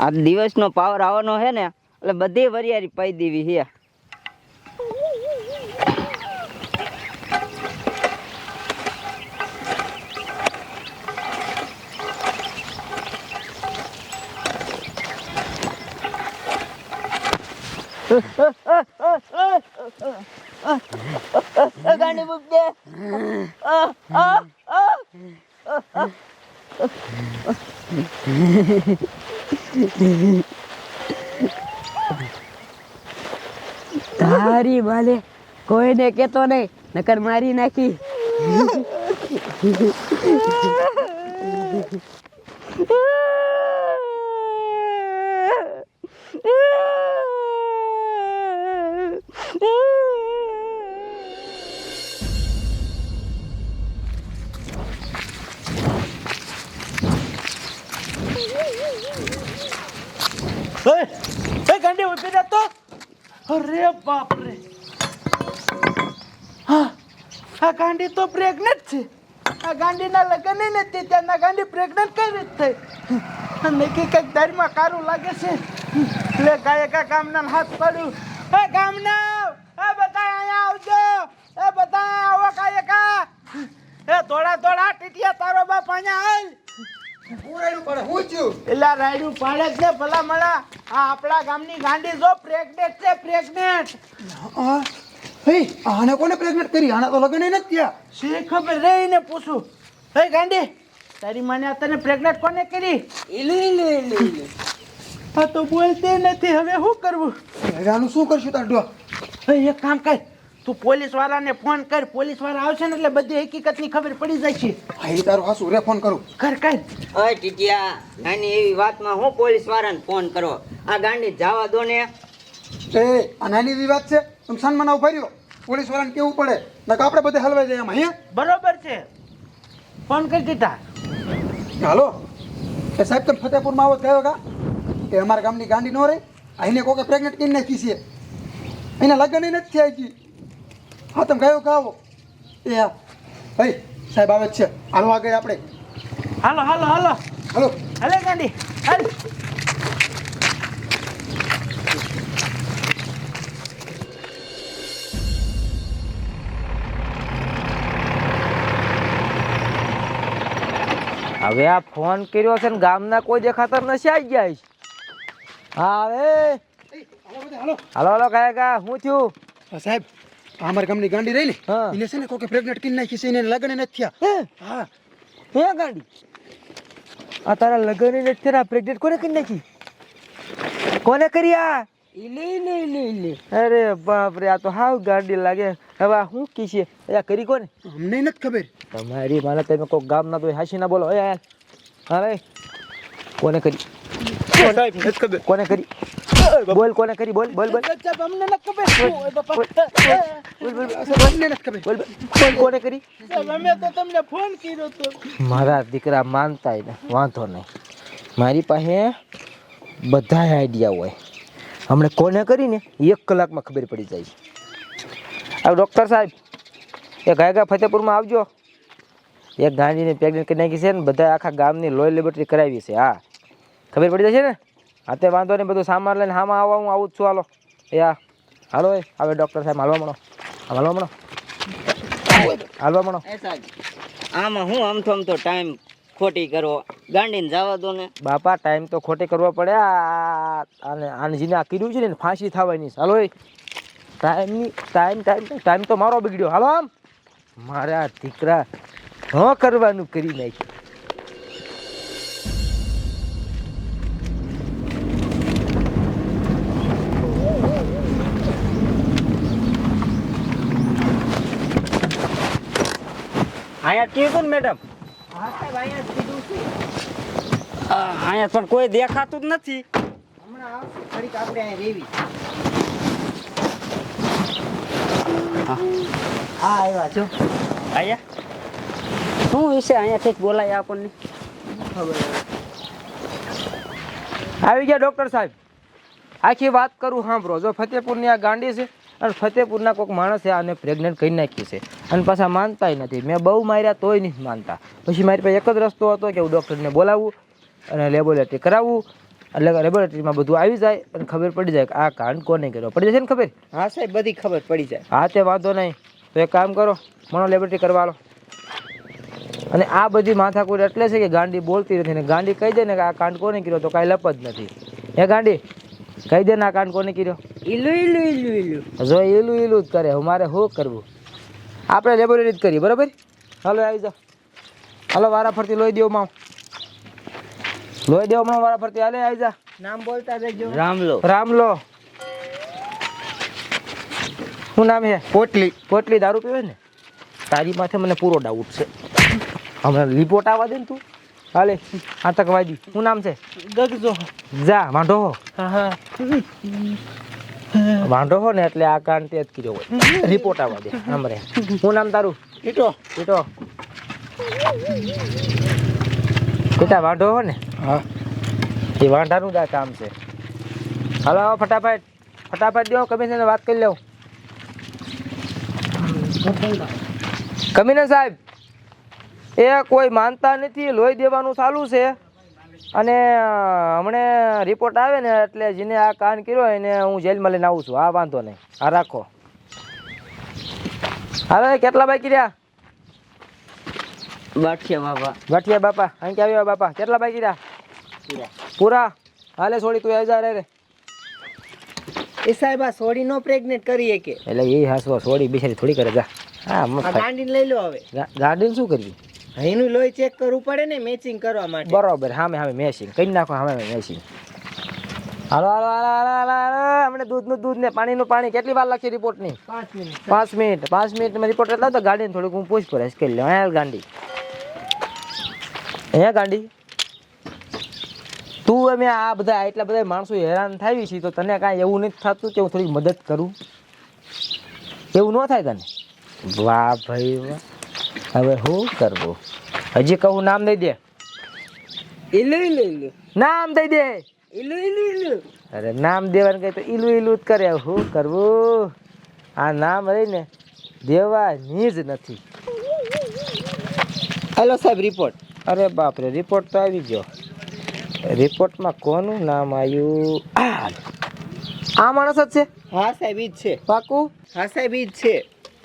આ દિવસનો પાવર આવવાનો છે ને એટલે બધી વરિયારી પાઈ દેવી છે ગાંડી મૂક દે આ. તારી બાલે કોઈને કેતો નહીં નકર મારી નાખી. અરે બાપ રે હા આ ગાંડી તો પ્રેગ્નેન્ટ છે. આ ગાંડીના લગ્ન નથી ત્યારના ગાંડી પ્રેગ્નેન્ટ કઈ રીતે થઈ? નક્કી કંઈક દારમાં કારું લાગે છે. એટલે ગાયકા ગામના હાથ પડ્યું. એ ગામના એ બધા અહીંયા આવજો. એ બધા આવો ગાયકા એ થોડા થોડા ટીટિયા તારો બાપ અહીંયા હાલ એલા રાયડું પાડે? જ ને ભલા મળા આ આપણા ગામની ગાંડી જો પ્રેગ્નેન્ટ છે પ્રેગ્નેટ હે આને કોને પ્રેગ્નેટ કરી? આના તો લગ્ન નથી થયા. શી ખબર? રહીને પૂછું. હે ગાંડી તારી મને તને પ્રેગ્નેટ કોને કરી? આ તો બોલતી નથી. હવે શું કરવું? રાનું આનું શું કરશું તાર? ડો હે એક કામ કર. તું પોલીસ વાળાને ફોન કર. પોલીસવાળા આવશે ને એટલે બધી હકીકતની ખબર પડી જાય છે. ભાઈ તારો હાસુ. રે ફોન કરું. કર કર. ઓય ટીટિયા. નાની એવી વાતમાં હું પોલીસ વાળાને ફોન કરો. આ ગાંડી જવા દો ને. એ અનાની નાની એવી વાત છે તમે સન્માન ઊભા રહ્યો પોલીસ વાળાને કેવું પડે? નકર આપણે બધે હલવાઈ જાય એમ અહીંયા બરોબર છે. ફોન કરી દીધા. હાલો? એ સાહેબ તમે ફતેપુરમાં આવો થયો કા? કે અમારા ગામની ગાંડી નો રહી? અહીંને કોકે પ્રેગ્નેટ કરી નાખી છે. અહીંના લગ્ન નથી થયા હજી. હા તમે કયો કાવો એ હા. ભાઈ સાહેબ આવે છે. હાલો આગળ આપણે. હાલો હાલો હાલો. હાલો. હાલે ગાંડી. હાલ. હવે આ ફોન કર્યો છે ને ગામના કોઈ દેખાતર નથી આવી ગયા હા હવે? હાલો હાલો કયા કા હું થયું? સાહેબ આ ગામની ગાંડી રહી ને. એને છે ને કોકે પ્રેગ્નેટ કરી નાખી છે એને લગ્ન નથી થયા. હા? હે. ગાંડી? આ તારા લગ્ન નથી થયા પ્રેગ્નેટ કોને કરી નાખી? કોને કરી અરે બાપ રે આ તો હાવ ગાડી લાગે. હવે આ શું કી છે? એ આ કરી કોને? અમને નથી ખબર. તમારી માને તમે કોઈ ગામના તો હાસી ના બોલો. યાર હવે કોને કરી? કોને કરી? બોલ કોને કરી? બોલ બોલ બોલ. અમને ન ખબર. બોલ બોલ અમને નથી ખબર. બોલ બોલ કોને કરી? અમે તો તમને ફોન કર્યો તો. મારા દીકરા માનતા ને વાંધો નહીં. મારી પાસે બધા આઈડિયા હોય. હમણાં કોને કરીને એક કલાકમાં ખબર પડી જાય હવે ડૉક્ટર સાહેબ, એ ગાયગા ફતેપુરમાં આવજો. એક ગાંધીને પ્રેગ્નેન્ટ કરી નાખી છે ને બધા આખા ગામની લોહી લેબોરેટરી કરાવી છે, હા. ખબર પડી જશે ને? હા, તે વાંધો નહીં, બધું સામાન લઈને હામાં આવવા હું આવું જ છું, હાલો. એ હા. હાલો એ, હવે ડૉક્ટર સાહેબ, હાલવા મળો. આમ હાલવા મળો. હાલવા મળો. આમાં હું આમથો આમથો ટાઈમ ખોટી કરો. ગાંડીને જવા દો ને. બાપા ટાઈમ તો ખોટે કરવો પડે આ આને આને જેને આ કીધું છે ને ફાંસી થવાની છે. હાલો ટાઈમ ટાઈમની ટાઈમ ટાઈમ ટાઈમ તો મારો બગડ્યો. હાલો આમ. મારા દીકરા ન કરવાનું કરી નાખ્યું. અહીંયા કીધું ને મેડમ અહીંયા પણ કોઈ દેખાતું જ નથી. ઘડીક આપણે અહીંયા રેવી. હા. આવ્યા છો અહીંયા શું વિશે અહીંયાથી બોલાય આપણને? આવી ગયા ડૉક્ટર સાહેબ. આખી વાત કરું સાંભળો. જો ફતેપુરની આ ગાંડી છે અને ફતેપુરના કોઈક માણસે આને પ્રેગ્નેન્ટ કરી નાખી છે. અને પાછા માનતાય નથી. મેં બહુ માર્યા તોય નથી માનતા. પછી મારી પાસે એક જ રસ્તો હતો કે હું ડૉક્ટરને બોલાવવું અને લેબોરેટરી કરાવવું એટલે લેબોરેટરીમાં બધું આવી જાય અને ખબર પડી જાય કે આ કાંડ કોને કર્યો. પડી જશે ને ખબર? હા સાહેબ બધી ખબર પડી જાય. હા તે વાંધો નહીં. તો એક કામ કરો મનો લેબોરેટરી કરવા લો અને આ બધી માથાકૂટ એટલે છે કે ગાંડી બોલતી નથી ને ગાંડી કહી દે ને કે આ કાંડ કોને કર્યો તો કાંઈ લપ જ નથી. હે ગાંડી? કહી દે ને આ કાંડ કોને કર્યો. ઈલું ઈલું ઈલું ઈલું. જો ઈલું ઈલું જ કરે મારે શું કરવું? આપણે લેબોરેટરી જ કરીએ બરાબર? હાલો આવી જાઓ. હાલો વારા ફરતી લોહી દેવો માં લોહી દેવ હમણાં વાળા ફરતી હાલે આવી જા. નામ બોલતા જજો રામલો. રામલો. શું નામ છે પોટલી. પોટલી દારૂ પીવે ને? તારી માથે મને પૂરો ડાઉટ છે. હમણાં રિપોર્ટ આવવા દે ને તું. હાલે આતંકવાદી શું નામ છે? ગગજો. જા વાંઢો હો. વાંઢો હો ને એટલે આ કાન તે જ કર્યો હોય. રિપોર્ટ આવવા દે. હમરે શું નામ તારું? ઈટો. બેટો બેટા વાંઢો હો ને. હા. એ વાંઢાનું જ આ કામ છે. હાલો આવો ફટાફટ. ફટાફટ દો કમિશનર વાત કરી લઉં. કમિશનર સાહેબ એ કોઈ માનતા નથી લોહી દેવાનું ચાલુ છે. અને હમણે રિપોર્ટ આવે ને એટલે જેને આ કાન કર્યો એને હું જેલમાં લઈને આવું છું. આ વાંધો નહીં. આ રાખો. હવે કેટલા બાકી રહ્યા? બાઠિયા બાપા. ગાંઠિયા બાપા. અહીં કે આવ્યા બાપા? કેટલા બાકી રહ્યા પૂરા. હાલે છોડી તું આવી રે રે એ સાહેબ આ સોડી નો પ્રેગ્નેટ કરીએ કે? એટલે એ હાસવા સોડી બિચારી થોડી કરે જા. હા ગાંડીને લઈ લો હવે. ગા- શું કરવી એનું લોહી ચેક કરવું પડે ને મેચિંગ કરવા માટે. બરોબર હામે હામે મેચિંગ કરી નાખો હામે હામે મેશિંગ હાલો હાલો હાલો હાલો હાલો હાલો. હમણાં દૂધનું દૂધ ને પાણીનું પાણી. કેટલી વાર લાગશે રિપોર્ટની પાંચ મિનિટ. પાંચ મિનિટ. પાંચ મિનિટમાં રિપોર્ટ એટલા તો ગાડીને થોડીક હું પૂછપરછ કરી લઉં. હા ગાંડી. હે ગાંડી? તું અમે આ બધા એટલા બધા માણસો હેરાન થાય છે તો તને કાંઈ એવું નથી થતું કે હું થોડી મદદ કરું? એવું ન થાય તને? વાહ ભાઈ વાહ. હવે શું કરવું? હજી કહું નામ દઈ દે. ઈલું ઈલું ઈલું. નામ દઈ દે. ઈલું ઈલું ઈલું. અરે નામ દેવાનું કહે તો ઈલું ઈલું જ કરે. શું કરવું? આ નામ રહીને દેવાની જ નથી. હેલો સાહેબ રિપોર્ટ અરે બાપરે રિપોર્ટ તો આવી ગયો. રિપોર્ટમાં કોનું નામ આવ્યું? આ માણસ જ છે? હા સાહેબ જ છે. પાકું? હા સાહેબ જ છે.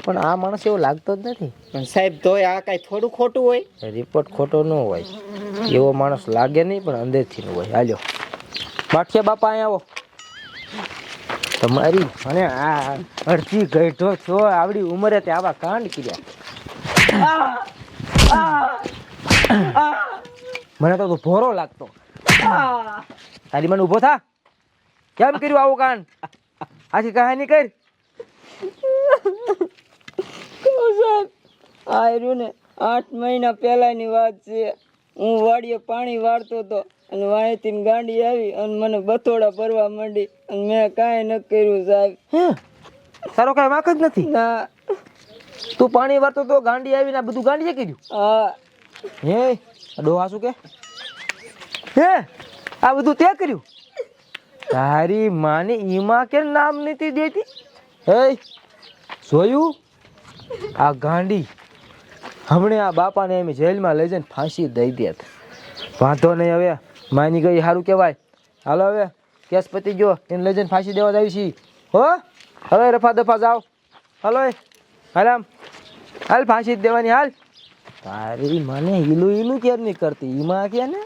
પણ આ માણસ એવો લાગતો જ નથી. પણ સાહેબ તોય આ કાંઈ થોડું ખોટું હોય? રિપોર્ટ ખોટો ન હોય. એવો માણસ લાગે નહીં પણ અંદરથી ન હોય. હાલ્યો. બાઠિયા બાપા અહીંયા આવો. તમારી મને આ અડધી ગઈઢો છો આવડી ઉંમરે તે આવા કાંડ કર્યા. મને તો તું ભોરો લાગતો. તારી મને ઊભો થા. કેમ કર્યું આવું કાન? આખી કહાની કર. ને આઠ મહિના પહેલાની વાત છે. હું વાડીએ પાણી વાળતો હતો અને વાણીથી ગાંડી આવી અને મને બથોડા ભરવા માંડી અને મેં કાંઈ ન કર્યું સાહેબ. સારો કાંઈ વાંક જ નથી? ના. તું પાણી વાળતો તો ગાંડી આવીને આ બધું ગાંડીએ કર્યું? હા. હે? ડોહા શું કે? હે? આ બધું તે કર્યું? તારી માને ઈમાં કે નામ નથી દેતી? હે? જોયું? આ ગાંડી હમણે આ બાપાને એમ જેલમાં લઈ જઈને ફાંસી દઈ દેત વાંધો નહીં હવે. માની ગઈ સારું કહેવાય. હાલો હવે કેસ પતી ગયો, એને લઈ જઈને ફાંસી દેવા આવી છી હો? હવે રફા દફા જાઓ. હાલો હાલ આમ. હાલ ફાંસી દેવાની, હાલ. તારી મને હીલું હીલું કેમ નહીં કરતી? ઈમાં કે ને?